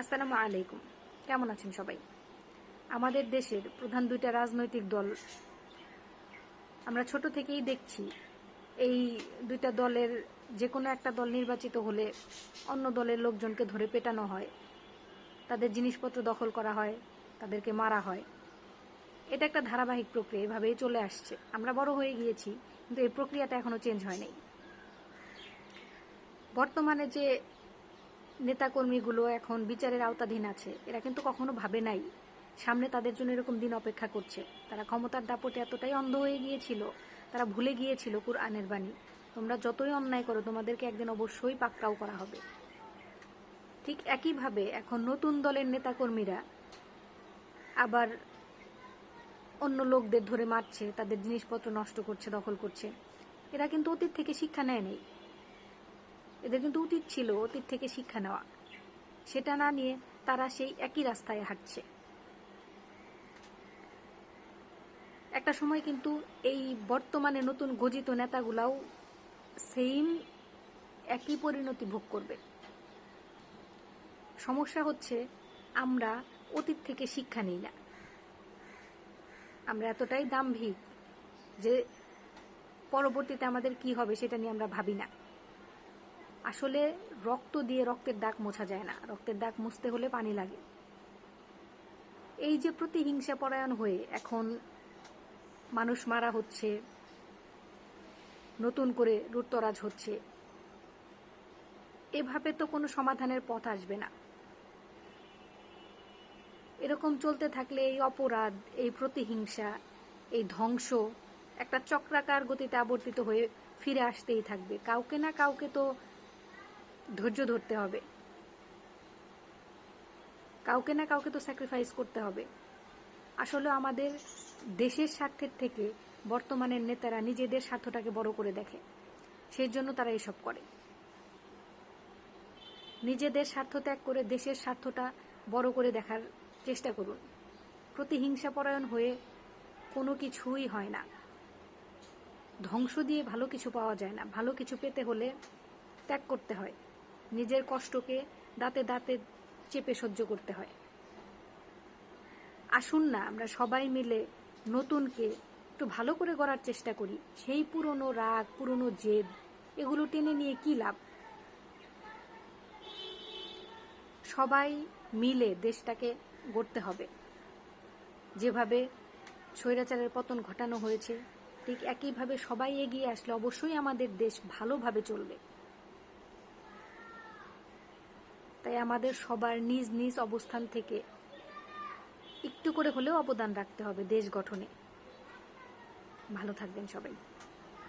আসসালামু আলাইকুম। কেমন আছেন সবাই? আমাদের দেশের প্রধান দুইটা রাজনৈতিক দল আমরা ছোট থেকেই দেখছি। এই দুইটা দলের যে কোনো একটা দল নির্বাচিত হলে অন্য দলের লোকজনকে ধরে পেটানো হয়। তাদের জিনিসপত্র দখল করা হয়, তাদেরকে মারা হয়। এটা একটা ধারাবাহিক প্রক্রিয়া, এভাবেই চলে আসছে। আমরা বড় হয়ে গিয়েছি, কিন্তু এই প্রক্রিয়াটা এখনও চেঞ্জ হয়নি। বর্তমানে যে নেতাকর্মীগুলো এখন বিচারের আওতাধীন আছে। এরা কিন্তু কখনো ভাবে নাই। সামনে তাদের জন্য এরকম দিন অপেক্ষা করছে। তারা ক্ষমতার দাপটে এতটাই অন্ধ হয়ে গিয়েছিল, তারা ভুলে গিয়েছিল কুরআনের বাণী। তোমরা যতই অন্যায় করো, তোমাদেরকে একদিন অবশ্যই পাক্কাও করা হবে। ঠিক একইভাবে এখন নতুন দলের নেতাকর্মীরা আবার অন্য লোকদের ধরে মারছে, তাদের জিনিসপত্র নষ্ট করছে, দখল করছে। এরা কিন্তু অতীত থেকে শিক্ষা নেয় নেই। এদের কিন্তু উচিত ছিল, অতীত থেকে শিক্ষা নেওয়া। সেটা না নিয়ে তারা সেই একই রাস্তায় হাঁটছে। একটা সময় কিন্তু এই বর্তমানে নতুন গজিত নেতাগুলাও সেম একই পরিণতি ভোগ করবে। সমস্যা হচ্ছে আমরা অতীত থেকে শিক্ষা নিই না। আমরা এতটাই দাম্ভিক যে পরবর্তীতে আমাদের কি হবে সেটা নিয়ে আমরা ভাবি না। আসলে রক্ত দিয়ে রক্তের দাগ মোছা যায় না। রক্তের দাগ মুছতে হলে পানি লাগে। এই যে প্রতিহিংসা পরায়ণ হয়ে এখন মানুষ মারা হচ্ছে, নতুন করে লুটতরাজ হচ্ছে, এভাবে তো কোনো সমাধানের পথ আসবে না। এরকম চলতে থাকলে এই অপরাধ, এই প্রতিহিংসা, এই ধ্বংস একটা চক্রাকার গতিতে আবর্তিত হয়ে ফিরে আসতেই থাকবে। কাউকে না কাউকে তো ধৈর্য ধরতে হবে। কাউকে না কাউকে তো স্যাক্রিফাইস করতে হবে। আসলে আমাদের দেশের স্বার্থের থেকে বর্তমানের নেতারা নিজেদের স্বার্থটাকে বড় করে দেখে। সেই জন্য তারা এসব করে। নিজেদের স্বার্থ ত্যাগ করে দেশের স্বার্থটা বড় করে দেখার চেষ্টা করুন। প্রতিহিংসা পরায়ণ হয়ে কোনো কিছুই হয় না। ধ্বংস দিয়ে ভালো কিছু পাওয়া যায় না। ভালো কিছু পেতে হলে ত্যাগ করতে হয়। নিজের কষ্টকে দাঁতে দাঁতে চেপে সহ্য করতে হয়। আসুন না, আমরা সবাই মিলে নতুনকে একটু ভালো করে গড়ার চেষ্টা করি। সেই পুরনো রাগ, পুরনো জেদ, এগুলো টেনে নিয়ে কি লাভ? সবাই মিলে দেশটাকে গড়তে হবে। যেভাবে স্বৈরাচারের পতন ঘটানো হয়েছে, ঠিক একইভাবে সবাই এগিয়ে আসলে অবশ্যই আমাদের দেশ ভালোভাবে চলবে। তাই আমাদের সবার নিজ নিজ অবস্থান থেকে একটু করে হলেও অবদান রাখতে হবে দেশ গঠনে। ভালো থাকবেন সবাই।